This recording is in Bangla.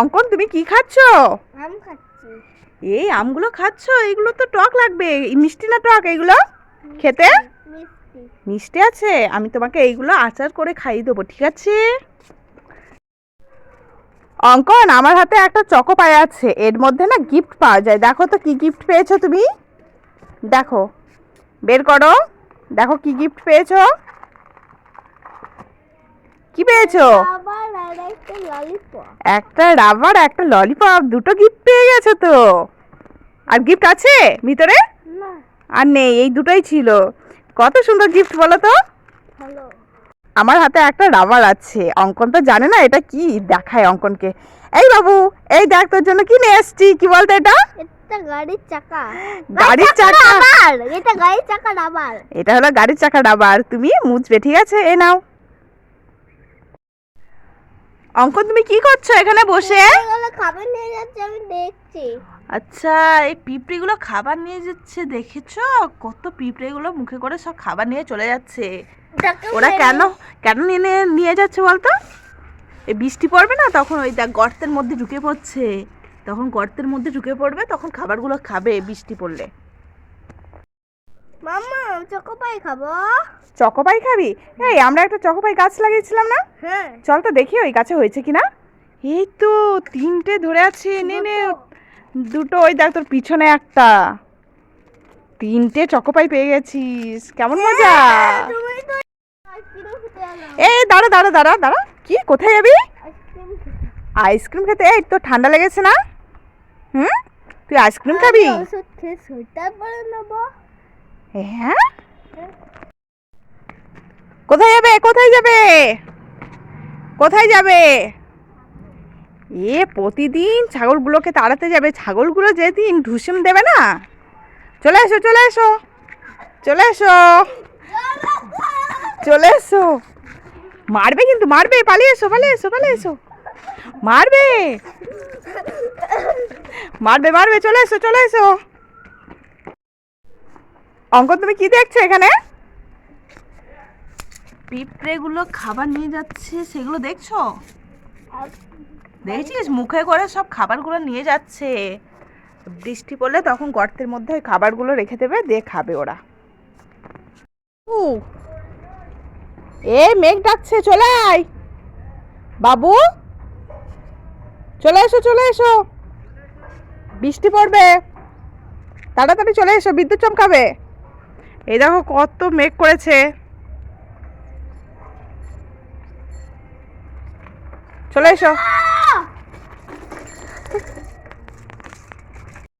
অঙ্কন তুমি কি খাচ্ছ? আম খাচ্ছি। এই আমগুলো খাচ্ছ? এগুলো তো টক লাগবে। মিষ্টি না টক এগুলো? খেতে? মিষ্টি। আছে? আমি তোমাকে এইগুলো আচার করে খাইয়ে দেবো ঠিক আছে? অঙ্কন আমার হাতে একটা চকো পাই আছে। এর মধ্যে না গিফট পাওয়া যায়। দেখো তো কি গিফট পেয়েছ তুমি? দেখো। বের করো। দেখো কি গিফট পেয়েছ? কি পেয়েছ? একটা রাবার একটা ললিপপ দুটো গিফট পেয়ে গেছো তো। আর গিফট আছে ভিতরে? আর নেই এই দুটোই ছিল। কত সুন্দর গিফট বলো তো? আমার হাতে একটা রাবার আছে। অঙ্কন তো জানে না এটা কি? দেখায় অঙ্কনকে। এই বাবু এই দেখ তোর জন্য কি নিয়ে এসছি কি বলতো এটা? এটা গাড়ির চাকা। গাড়ির চাকা? এটা গাড়ির চাকা রাবার এটা হলো গাড়ির চাকা রাবার তুমি মুছবে ঠিক আছে? এ নাও। অঙ্কন তুমি কি করছ এখানে বসে? খাবার নিয়ে যাচ্ছে আমি দেখছি। আচ্ছা এই পিঁপড়েগুলো খাবার নিয়ে যাচ্ছে দেখেছ? কত পিঁপড়েগুলো মুখে করে সব খাবার নিয়ে চলে যাচ্ছে। ওরা কেন কেন নিয়ে- নিয়ে যাচ্ছে বলতো? এই বৃষ্টি পড়বে না তখন ওই দেখ গর্তের মধ্যে ঢুকে পড়ছে। তখন গর্তের মধ্যে ঢুকে পড়বে তখন খাবারগুলো খাবে বৃষ্টি পড়লে। মাম্মা চকোপাই খাব। চকোপাই খাবি? এই আমরা একটা চকোপাই গাছ লাগিয়েছিলাম না? হ্যাঁ। চল তো দেখি ওই গাছে হয়েছে কিনা। এই তো তিনটে ধরে আছে নে নে। দুটো। ওই দেখ তোর পিছনে একটা। তিনটে চকোপাই পেয়ে গেছিস। কেমন মজা? খেতে এলো এই দাঁড়া দাঁড়া দাঁড়া দাঁড়া। কি কোথায় যাবি? আইসক্রিম খেতে। আইসক্রিম খেতে এই তোর ঠান্ডা লেগেছে না? হুম? তুই আইসক্রিম খাবি? হ্যাঁ? কোথায় যাবে? কোথায় যাবে? কোথায় যাবে? এ প্রতিদিন ছাগলগুলোকে তাড়াতে যাবে। ছাগলগুলো যেদিন ঢুসুম দেবে না? চলে এসো চলে এসো। চলে এসো। চলে এসো। মারবে কিন্তু, মারবে। পালিয়ে এসো পালিয়ে এসো পালিয়ে এসো। মারবে। মারবে মারবে। চলে এসো চলে এসো। অঙ্কন তুমি কি দেখছ এখানে? পিঁপড়েগুলো খাবার নিয়ে যাচ্ছে সেগুলো দেখছ? দেখেছিস মুখে করে সব খাবারগুলো নিয়ে যাচ্ছে। বৃষ্টি পড়লে তখন গর্তের মধ্যে ওই খাবারগুলো রেখে দেবে দিয়ে খাবে ওরা। এ মেঘ ডাকছে চলে আয়। বাবু চলে এসো চলে এসো। বৃষ্টি পড়বে। তাড়াতাড়ি চলে এসো বিদ্যুৎ চমকাবে। এই দেখো কত মেঘ করেছে। চলে এসো।